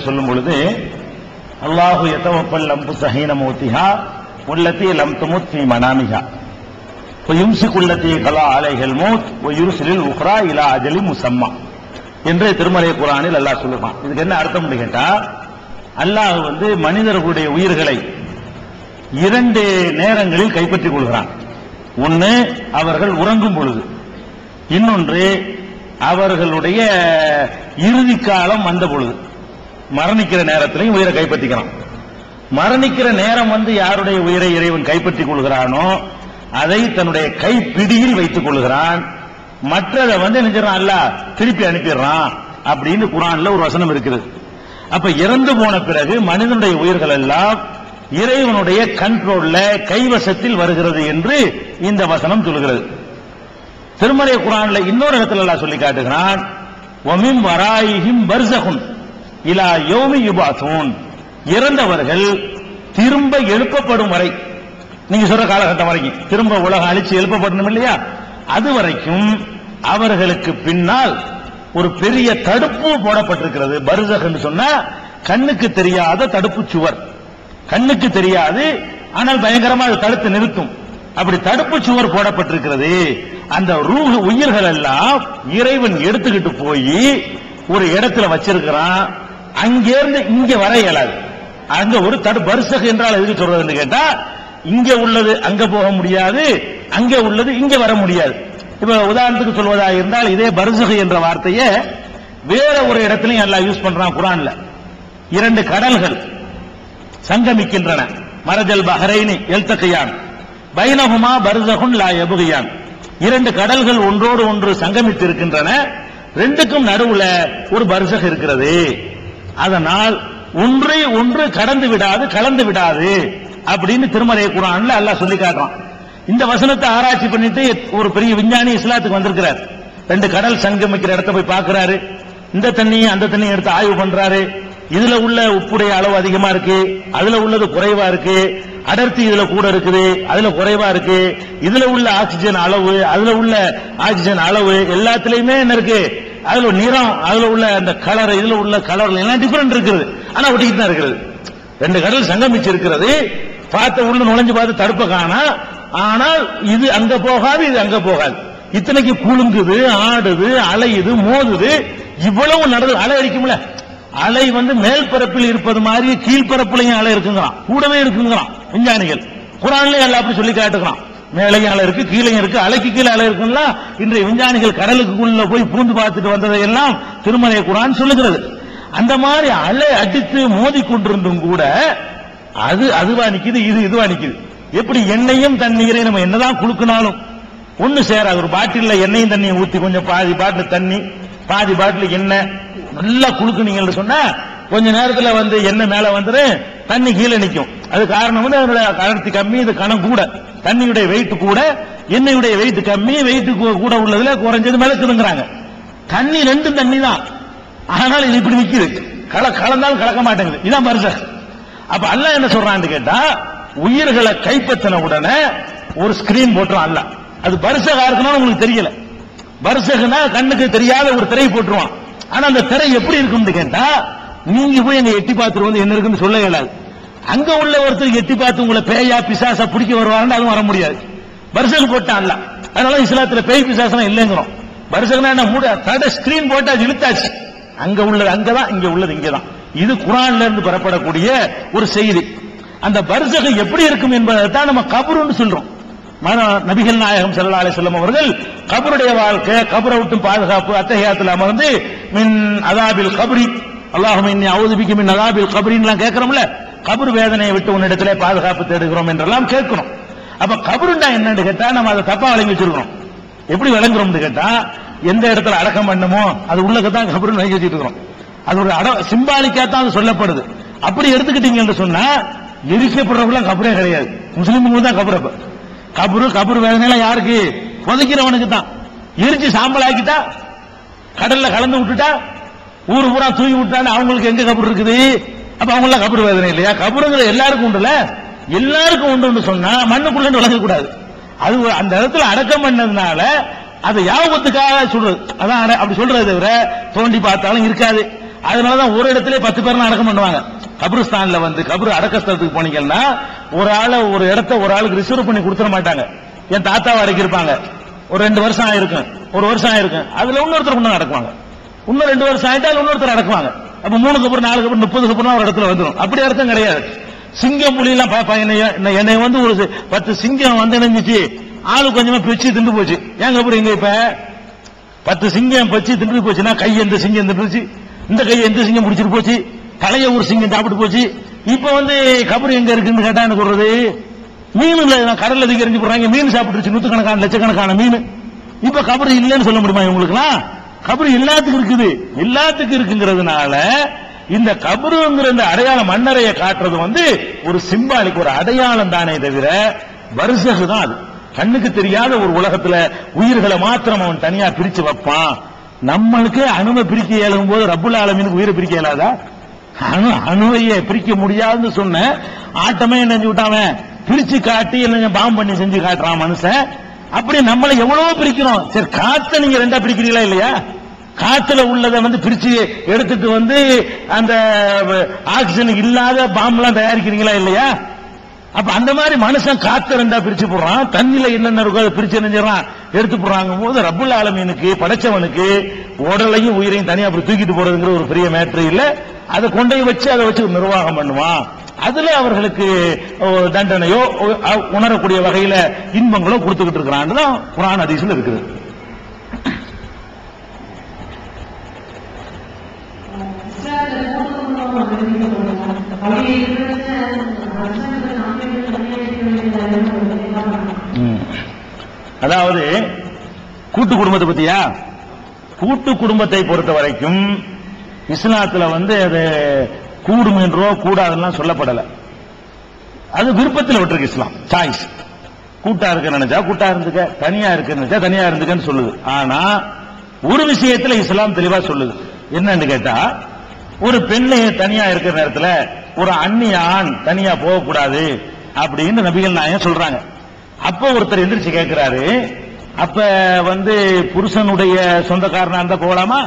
சொல்லும் பொழுது அல்லாஹு எத்தவப்பல் லம்பு சஹீன மூத்திஹா உள்ளத்தி லம் துமுத் ஃபி மனாமிஹா. வயும்சிக்குள்ளத்தி கலா ஆலைகள் மூத் வயுருசிலில் உஹ்ரா இலா அஜலி முசம்மா. என்று திருமலை குரானில் அல்லாஹ் சொல்லுவான். இதுக்கு என்ன அர்த்தம் கேட்டா அல்லாஹ் வந்து மனிதர்களுடைய உயிர்களை இரண்டு நேரங்களில் கைப்பற்றிக் கொள்கிறான். ஒன்று அவர்கள் உறங்கும் பொழுது. இன்னொன்று அவர்களுடைய இறுதி காலம் வந்த பொழுது. மரணிக்கிற நேரத்திலையும் உயிரை கைப்பற்றிக்கிறான் மரணிக்கிற நேரம் வந்து யாருடைய உயிரை இறைவன் கைப்பற்றிக் கொள்கிறானோ அதை தன்னுடைய கைப்பிடியில் வைத்துக் கொள்கிறான். மற்றதை வந்து நினைச்சிடறான் அல்ல திருப்பி அனுப்பிடுறான். அப்படின்னு குரான்ல ஒரு வசனம் இருக்குது. அப்ப இறந்து போன பிறகு மனிதனுடைய உயிர்கள் எல்லாம் இறைவனுடைய கண்ட்ரோல்ல கைவசத்தில் வருகிறது என்று இந்த வசனம் சொல்கிறது. திருமலை குரான்ல இன்னொரு இடத்துல எல்லாம் சொல்லி காட்டுகிறான். ஒமிம் வராயிஹிம் பர்சகுன். இலா யோமி யுபாசூன் இறந்தவர்கள் திரும்ப எழுப்பப்படும் வரை நீங்க சொல்ற காலகட்டம் வரைக்கும் திரும்ப உலகம் அழிச்சு எழுப்பப்படணும் இல்லையா? அது வரைக்கும் அவர்களுக்கு பின்னால் ஒரு பெரிய தடுப்பு போடப்பட்டிருக்கிறது. பர்சக் என்று சொன்னா கண்ணுக்கு தெரியாத தடுப்பு சுவர். கண்ணுக்கு தெரியாது ஆனால் பயங்கரமா அது தடுத்து நிறுத்தும். அப்படி தடுப்பு சுவர் போடப்பட்டிருக்கிறது. அந்த ரூஹ் உயிர்கள் எல்லாம் இறைவன் எடுத்துக்கிட்டு போய் ஒரு இடத்துல வச்சிருக்கிறான். அங்கிருந்து இங்க வர இயலாது. அங்க ஒரு தடு பரிசக என்றால் எதுக்கு சொல்றதுன்னு கேட்டா இங்க உள்ளது அங்க போக முடியாது அங்க உள்ளது இங்க வர முடியாது. இப்ப உதாரணத்துக்கு சொல்வதா இருந்தால் இதே பரிசகு என்ற வார்த்தையை வேற ஒரு இடத்துலயும் எல்லாம் யூஸ் பண்றான் குரான்ல. இரண்டு கடல்கள் சங்கமிக்கின்றன. மரஜல் பஹரைனி எல்தகையான். பைனகுமா பருதகுன் லா எபுகியான். இரண்டு கடல்கள் ஒன்றோடு ஒன்று சங்கமித்து இருக்கின்றன ரெண்டுக்கும் நடுவுல ஒரு பர்சக் இருக்கிறது. அதனால் ஒன்றை ஒன்று கடந்து விடாது கலந்து விடாது அப்படின்னு திருமறை குரான்ல அல்லாஹ் சொல்லி காட்டுறான். இந்த வசனத்தை ஆராய்ச்சி பண்ணிட்டு ஒரு பெரிய விஞ்ஞானி இஸ்லாத்துக்கு வந்திருக்கிறார். ரெண்டு கடல் சங்கமிக்கிற இடத்த போய் பார்க்கிறாரு. இந்த தண்ணியும் அந்த தண்ணியும் எடுத்து ஆய்வு பண்றாரு. இதுல உள்ள உப்புடைய அளவு அதிகமா இருக்கு. அதுல உள்ளது குறைவா இருக்கு. அடர்த்தி இதுல கூட இருக்குது. அதுல குறைவா இருக்கு. இதுல உள்ள ஆக்சிஜன் அளவு அதுல உள்ள ஆக்சிஜன் அளவு எல்லாத்துலயுமே என்ன இருக்கு? அதுல நிறம் அதுல உள்ள அந்த கலர் இதுல உள்ள கலர் எல்லாம் டிஃபரெண்ட் இருக்குது. ஆனா ஒட்டிக்கிட்டு தான் இருக்கிறது ரெண்டு கடல் சங்கமிச்சு இருக்கிறது பார்த்த உள்ள நுழைஞ்சு பார்த்து தடுப்ப காணா. ஆனால் இது அங்க போகாது இது அங்க போகாது. இத்தனைக்கு குலுங்குது ஆடுது அலையுது மோதுது. இவ்வளவு நடந்து அலை அடிக்கும்ல. அலை வந்து மேல் பரப்பில் இருப்பது மாதிரி கீழ்பரப்புலையும் அலை இருக்குங்கிறான் கூடவே இருக்குங்கிறான் விஞ்ஞானிகள். குரான்லயும் எல்லாம் அப்படி சொல்லி காட்டுகிறான் மேலையும் அலை இருக்கு கீழையும் இருக்கு அலைக்கு கீழே அலை இருக்குல்ல இன்றைய விஞ்ஞானிகள் கடலுக்குள்ள போய் பூந்து பார்த்துட்டு வந்ததை எல்லாம் திருமலை குரான் சொல்லுகிறது. அந்த மாதிரி அலை அடித்து மோதி கொண்டிருந்தும் கூட அது அதுவா நிக்குது இது இதுவா நிக்குது. எப்படி எண்ணெயும் தண்ணீரையும் நம்ம என்னதான் குளுக்கினாலும் ஒண்ணு சேராது. ஒரு பாட்டில எண்ணெயும் தண்ணியும் ஊத்தி கொஞ்சம் பாதி பாட்டில் தண்ணி பாதி பாட்டில் எண்ணெய் நல்லா குளுக்குனீங்கன்னு சொன்னா கொஞ்ச நேரத்துல வந்து எண்ணெய் மேல வந்துடும் தண்ணி கீழே நிற்கும் அது காரணம் வந்து அதனுடைய அடர்த்தி கம்மி இது கணம் கூட. தண்ணியுடைய வெயிட் கூட எண்ணெயுடைய வெயிட் கம்மி வெயிட் கூட உள்ளதுல குறைஞ்சது மிளக்குதுங்கிறாங்க தண்ணி ரெண்டும் தண்ணி தான் ஆனால் இது இப்படி நிக்குது. கல கலந்தாலும் கலக்க மாட்டேங்குது. இதான் பரிசு. அப்ப அல்லாஹ் என்ன சொல்றான்னு கேட்டா உயிர்களை கைப்பற்றின உடனே ஒரு ஸ்கிரீன் போட்டுரும் அல்ல. அது பரிசகா இருக்கணும்னு உங்களுக்கு தெரியல. பரிசகனா கண்ணுக்கு தெரியாத ஒரு திரை போட்டுருவான். ஆனா அந்த திரை எப்படி இருக்கும்னு கேட்டா நீங்க போய் எங்க எட்டி பார்த்துட்டு வந்து என்ன இருக்குன்னு சொல்ல இயலாது. அங்க உள்ள ஒருத்தர் எட்டி பார்த்து உங்களை பேயா பிசாசா பிடிக்க வருவாருன்னு அதுவும் வர முடியாது. பரிசகு போட்டான்ல. அதனால இஸ்லாத்துல பேய் பிசாசனம் இல்லைங்கிறோம். பரிசகுனா என்ன மூட தட ஸ்கிரீன் போட்டு அது இழுத்தாச்சு. அங்க உள்ளது அங்கதான் இங்க உள்ளது இங்கதான். இது குரான்ல இருந்து பெறப்படக்கூடிய ஒரு செய்தி. அந்த வருஷகம் எப்படி இருக்கும் என்பதை தான் நம்ம கபருன்னு சொல்றோம். மன- நபிகள் நாயகம் ஸல்லல்லாஹு அலைஹி அவர்கள் கபருடைய வாழ்க்கை கபரை விட்டும் பாதுகாப்பு அத்தகையத்தில் அமர்ந்து மின் அதாபில் கபரி அல்லாஹும் இன்னி அவுதுபிக்கு மின் அதாபில் கபரின்லாம் கேட்கிறோம்ல. கபர் வேதனையை விட்டு உன்னிடத்திலே பாதுகாப்பு தேடுகிறோம் என்றெல்லாம் கேட்கிறோம். அப்ப கபருண்டா என்னன்னு கேட்டா நம்ம அதை தப்பா வழங்கி வச்சிருக்கிறோம் எப்படி விளங்குறோம்னு கேட்டா எந்த இடத்துல அடக்கம் பண்ணுமோ அது உள்ளக்கு தான் கபருன்னு வழங்கி வச்சுட்டு இருக்கிறோம். அது ஒரு அட சிம்பாலிக்கா தான் அது சொல்லப்படுது. அப்படி எடுத்துக்கிட்டீங்கன்னு சொன்னா எரிக்கப்படுறவங்களாம் கபரே கிடையாது. முஸ்லீமுக்கு தான் கபர் அப்ப. கபரு கபர் வேதனை யாருக்கு? புதைக்கிறவனுக்கு தான். எரிச்சு சாம்பல் ஆக்கிட்டா கடல்ல கலந்து விட்டுட்டா ஊர் பூரா தூங்கி விட்டான்னு அவங்களுக்கு எங்க கபர் இருக்குது? அப்ப அவங்க கபர் வேதனை இல்லையா? கபருங்கிற எல்லாருக்கும் உண்டுல எல்லாருக்கும் உண்டுன்னு சொன்னா மண்ணுக்குள்ள விளங்க கூடாது. அது ஒரு- அந்த இடத்துல அடக்கம் பண்ணதுனால அதை யாபத்துக்காக சொல்றது அதான் அப்படி சொல்றது தவிர தோண்டி பார்த்தாலும் இருக்காது. அதனாலதான் ஒரு இடத்துல பத்து பேர்லாம் அடக்கம் பண்ணுவாங்க. கபிரஸ்தான்ல வந்து கபரு அடக்கஸ்தலத்துக்கு போனீங்கன்னா ஒரு ஆளை ஒரு இடத்த ஒரு ஆளுக்கு ரிசர்வ் பண்ணி கொடுத்துட மாட்டாங்க. என் தாத்தாவை அடக்கியிருப்பாங்க. ஒரு ரெண்டு வருஷம் ஆயிருக்கும். ஒரு வருஷம் ஆயிருக்கும். அதுல இன்னொருத்தர் கொண்டு அடக்குவாங்க இன்னும் ரெண்டு வருஷம் ஆயிட்டா இன்னொருத்தர் அடக்குவாங்க. அப்ப மூணுக்கு அப்புறம் நாலுக்கு அப்புறம் முப்பதுக்கு அப்புறம் ஒரு இடத்துல வந்துடும் அப்படி அர்த்தம் கிடையாது. சிங்கம் புலி எல்லாம் பாப்பா என்னைய என்ன- என்னை வந்து ஒரு பத்து சிங்கம் வந்து நினைச்சு ஆளு கொஞ்சமா பிச்சு திண்டு போச்சு. ஏங்க அப்புறம் இங்க இப்ப? பத்து சிங்கம் பச்சு திண்டு போச்சுன்னா கை எந்த சிங்கம் திண்டுச்சு இந்த கை எந்த சிங்கம் பிடிச்சிட்டு போச்சு? தலைய ஒரு சிங்கம் சாப்பிட்டு போச்சு. இப்ப வந்து கபர் எங்க இருக்குன்னு கேட்டா என்ன சொல்றது? மீன் இல்ல நான் கடல்ல அதிகம் மீன் சாப்பிட்டுருச்சு. நூத்துக்கணக்கான லட்சக்கணக்கான மீன். இப்ப கபர் இல்லைன்னு சொல்ல முடியுமா இவங்களுக்குலாம் கபரு எல்லாத்துக்கும் இருக்குது. எல்லாத்துக்கும் இருக்குங்கிறதுனால இந்த கபருங்கிற இந்த அடையாளம் மண்ணறைய காட்டுறது வந்து ஒரு சிம்பாலிக் ஒரு அடையாளம் தானே தவிர வருஷகு தான் அது. கண்ணுக்கு தெரியாத ஒரு உலகத்துல உயிர்களை மாத்திரம் அவன் தனியா பிரிச்சு வைப்பான். நம்மளுக்கு அணுவை பிரிக்க இயலும் போது ரப்புல் ஆலமீனுக்கு உயிரை பிரிக்க இயலாதா? அணு அணுவைய பிரிக்க முடியாதுன்னு சொன்ன ஆட்டமே என்ன செஞ்சு விட்டாவன் பிரிச்சு காட்டி என்ன பாம்பு பண்ணி செஞ்சு காட்டுறான் மனுஷன். அப்படி நம்மளை எவ்வளவு பிரிக்கிறோம் சரி காத்த நீங்க ரெண்டா பிரிக்கிறீங்களா இல்லையா? காத்துல உள்ளதை வந்து பிரிச்சு எடுத்துட்டு வந்து அந்த ஆக்சிஜன் இல்லாத பாம்பெல்லாம் தயாரிக்கிறீங்களா இல்லையா? அப்ப அந்த மாதிரி மனுஷன் காத்து ரெண்டா பிரிச்சு போடுறான். தண்ணில என்னென்ன இருக்கோ அதை பிரிச்சு நினைஞ்சிடறான் எடுத்து போடுறாங்க போது ரப்புல் ஆலமீனுக்கு படைச்சவனுக்கு உடலையும் உயிரையும் தனியா அப்படி தூக்கிட்டு போறதுங்கிற ஒரு பெரிய மேட்ரு இல்ல. அதை கொண்டு போய் வச்சு அதை வச்சு நிர்வாகம் பண்ணுவான். அதுல அவர்களுக்கு தண்டனையோ உணரக்கூடிய வகையில இன்பங்களோ கொடுத்துக்கிட்டு இருக்கிறான்னு தான் குரான் அதிசல் இருக்குது. அதாவது கூட்டு குடும்பத்தை பத்தியா? கூட்டு குடும்பத்தை பொறுத்த வரைக்கும் இஸ்லாத்துல வந்து அது கூடும் என்றோ கூடாதுலாம் சொல்லப்படல. அது விருப்பத்தில் விட்டுருக்கு இஸ்லாம். சாய்ஸ் கூட்டா இருக்க நினைச்சா கூட்டா இருந்துக்க தனியா இருக்க நினைச்சா தனியா இருந்துக்கன்னு சொல்லுது. ஆனா ஒரு விஷயத்துல இஸ்லாம் தெளிவா சொல்லுது. என்னன்னு கேட்டா ஒரு பெண்ணு தனியா இருக்கிற நேரத்துல ஒரு அந்நிய ஆண் தனியா போகக்கூடாது அப்படின்னு நபிகள் நாயகம் சொல்றாங்க. அப்ப ஒருத்தர் எந்திரிச்சு கேட்கிறாரு அப்ப வந்து புருஷனுடைய சொந்தக்காரனா இருந்தா போகலாமா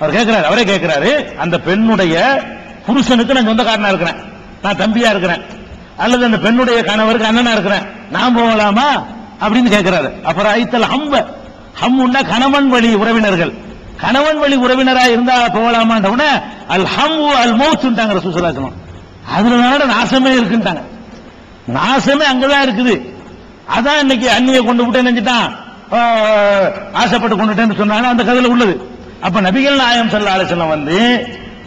அவர் கேட்கிறாரு அவரே கேட்கிறாரு அந்த பெண்ணுடைய புருஷனுக்கு நான் சொந்தக்காரனா இருக்கிறேன். நான் தம்பியா இருக்கிறேன். அல்லது அந்த பெண்ணுடைய கணவருக்கு அண்ணனா இருக்கிறேன். நான் போகலாமா? அப்படின்னு கேட்கிறாரு அப்புறம் ஐத்தல் ஹம்ப ஹம்முன்னா கணவன் வழி உறவினர்கள். கணவன் வழி உறவினரா இருந்தா போகலாமான்ற உடனே அல் ஹம் அல் மௌத்துட்டாங்க சுசலாசனம் அதுல நாசமே இருக்குன்ட்டாங்க. நாசமே அங்கதான் இருக்குது. அதான் இன்னைக்கு அண்ணியை கொண்டு விட்டு நினைச்சிட்டான் ஆசைப்பட்டு கொண்டுட்டேன்னு சொன்னாங்க. அந்த கதையில உள்ளது. அப்ப நபிகள் நாயம் செல்ல ஆலோசனை வந்து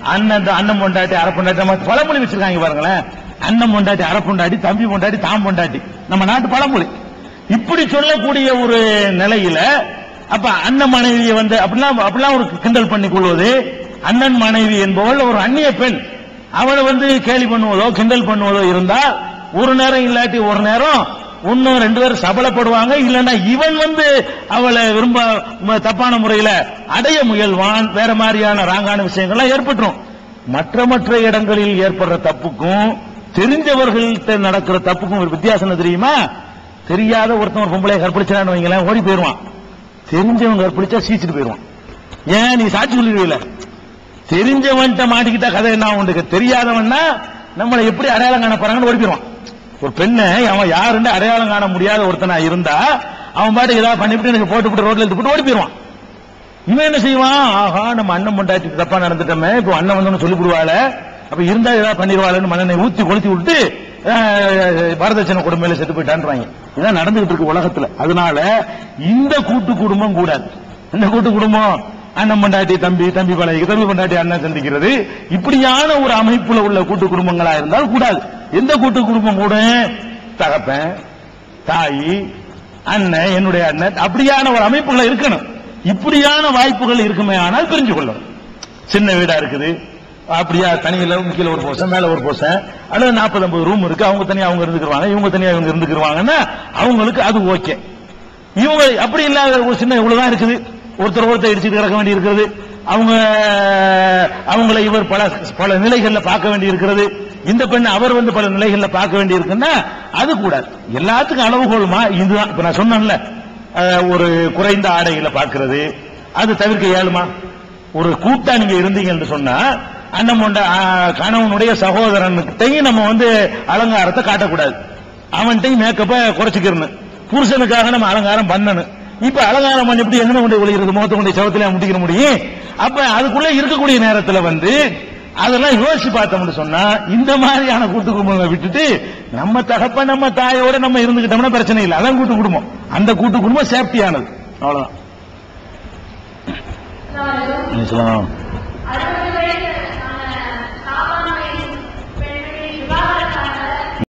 அண்ணன் அண்ணன் பொண்டாட்டி அரை பொண்டாட்டி நம்ம பழமொழி வச்சிருக்காங்க பாருங்களேன். அண்ணன் பொண்டாட்டி அரை பொண்டாட்டி தம்பி பொண்டாட்டி தாம் பொண்டாட்டி. நம்ம நாட்டு பழமொழி. இப்படி சொல்லக்கூடிய ஒரு நிலையில அப்ப அண்ணன் மனைவியை வந்து அப்படிலாம் அப்படிலாம் ஒரு கிண்டல் பண்ணி கொள்வது அண்ணன் மனைவி என்பவள் ஒரு அந்நிய பெண். அவளை வந்து கேலி பண்ணுவதோ கிண்டல் பண்ணுவதோ இருந்தால் ஒரு நேரம் இல்லாட்டி ஒரு நேரம் இன்னும் ரெண்டு பேரும் சபலப்படுவாங்க இல்லைன்னா இவன் வந்து அவளை விரும்ப தப்பான முறையில அடைய முயல்வான். வேற மாதிரியான ராங்கான விஷயங்கள்லாம் ஏற்பட்டுரும். மற்ற மற்ற இடங்களில் ஏற்படுற தப்புக்கும் தெரிஞ்சவர்கள்ட்ட நடக்கிற தப்புக்கும் ஒரு வித்தியாசம் தெரியுமா? தெரியாத ஒருத்தன் ஒரு பொம்பளை கற்பழிச்சான்னு வைங்களேன் ஓடி போயிருவான் தெரிஞ்சவன் கற்பழிச்சா சீச்சிட்டு போயிருவான் ஏன் நீ சாட்சி சொல்லிடுவீல தெரிஞ்சவன்ட்ட மாட்டிக்கிட்டா கதை என்ன உண்டு தெரியாதவன்னா நம்மளை எப்படி அடையாளம் காண போறாங்கன்னு ஓடி போயிருவான் ஒரு பெண்ணை அவன் யாருன்னு அடையாளம் காண முடியாத ஒருத்தனா இருந்தா அவன் பாட்டுக்கு ஏதாவது பண்ணிவிட்டு எனக்கு போட்டு விட்டு ரோட்ல எடுத்து போட்டு ஓடி போயிருவான் இவன் என்ன செய்வான்? ஆஹா நம்ம அண்ணன் பொண்டாட்டி தப்பா நடந்துட்டோமே இப்போ அண்ணன் வந்து சொல்லி விடுவாள அப்ப இருந்தா ஏதாவது பண்ணிடுவாளன்னு மண்ணனை ஊத்தி கொளுத்தி விட்டு அஹ், வரதட்சணை கொடுமையில செத்து போயிட்டான்றாங்க. இதான் நடந்துகிட்டு இருக்கு உலகத்துல. அதனால இந்த கூட்டு குடும்பம் கூடாது. இந்த கூட்டு குடும்பம் அண்ணன் பொண்டாட்டி தம்பி தம்பி பழகி தம்பி பொண்டாட்டி அண்ணன் சந்திக்கிறது. இப்படியான ஒரு அமைப்புல உள்ள கூட்டு குடும்பங்களா இருந்தால் கூடாது. எந்த கூட்டு குடும்பம் கூட? தகப்பன் தாய் அண்ணன் என்னுடைய அண்ணன் அப்படியான ஒரு அமைப்புகள் இருக்கணும். இப்படியான வாய்ப்புகள் இருக்குமே ஆனால் பிரிஞ்சு கொள்ளணும் சின்ன வீடா இருக்குது. அப்படியா தனியில கீழே ஒரு போசம் மேல ஒரு போசம் அல்லது நாற்பது ஐம்பது ரூம் இருக்கு. அவங்க தனியா அவங்க இருந்துக்குவாங்க இவங்க தனியா இவங்க இருந்துக்குவாங்கன்னா அவங்களுக்கு அது ஓகே. இவங்க அப்படி இல்லாத ஒரு சின்ன இவ்வளவுதான் இருக்குது. ஒருத்தர் ஒருத்தர் இடிச்சுட்டு கிடக்க வேண்டி இருக்கிறது. அவங்க அவங்களை இவர் பல பல நிலைகளில் பார்க்க வேண்டி இருக்கிறது. இந்த பெண் அவர் வந்து பல நிலைகள்ல பார்க்க வேண்டி இருக்குன்னா அது கூடாது. எல்லாத்துக்கும் அளவுகோலுமா இதுதான். இப்ப நான் சொன்னேன்ல ஒரு குறைந்த ஆடைகளை பார்க்கறது. அது தவிர்க்க இயலுமா? ஒரு கூட்டா நீங்க இருந்தீங்கன்னு சொன்னா அண்ணன் கணவனுடைய சகோதரனுக்கிட்டையும் நம்ம வந்து அலங்காரத்தை காட்டக்கூடாது. அவன்கிட்டையும் மேக்கப்ப குறைச்சிக்கிறணும். புருஷனுக்காக நம்ம அலங்காரம் பண்ணணும். இப்ப அலங்காரம் பண்ணிவிட்டு எங்க கொண்டு விழுகிறது? முகத்தை கொண்டு சவத்துல முட்டிக்கிற முடியும். அப்ப அதுக்குள்ள இருக்கக்கூடிய நேரத்தில் வந்து அதெல்லாம் யோசிச்சு பார்த்தோம்னு சொன்னா இந்த மாதிரியான கூட்டு குடும்பங்களை விட்டுட்டு நம்ம தகப்ப நம்ம தாயோட நம்ம இருந்துகிட்டோம்னா பிரச்சனை இல்லை. அதான் கூட்டு குடும்பம். அந்த கூட்டு குடும்பம் சேஃப்டியானது. அவ்வளவுதான்.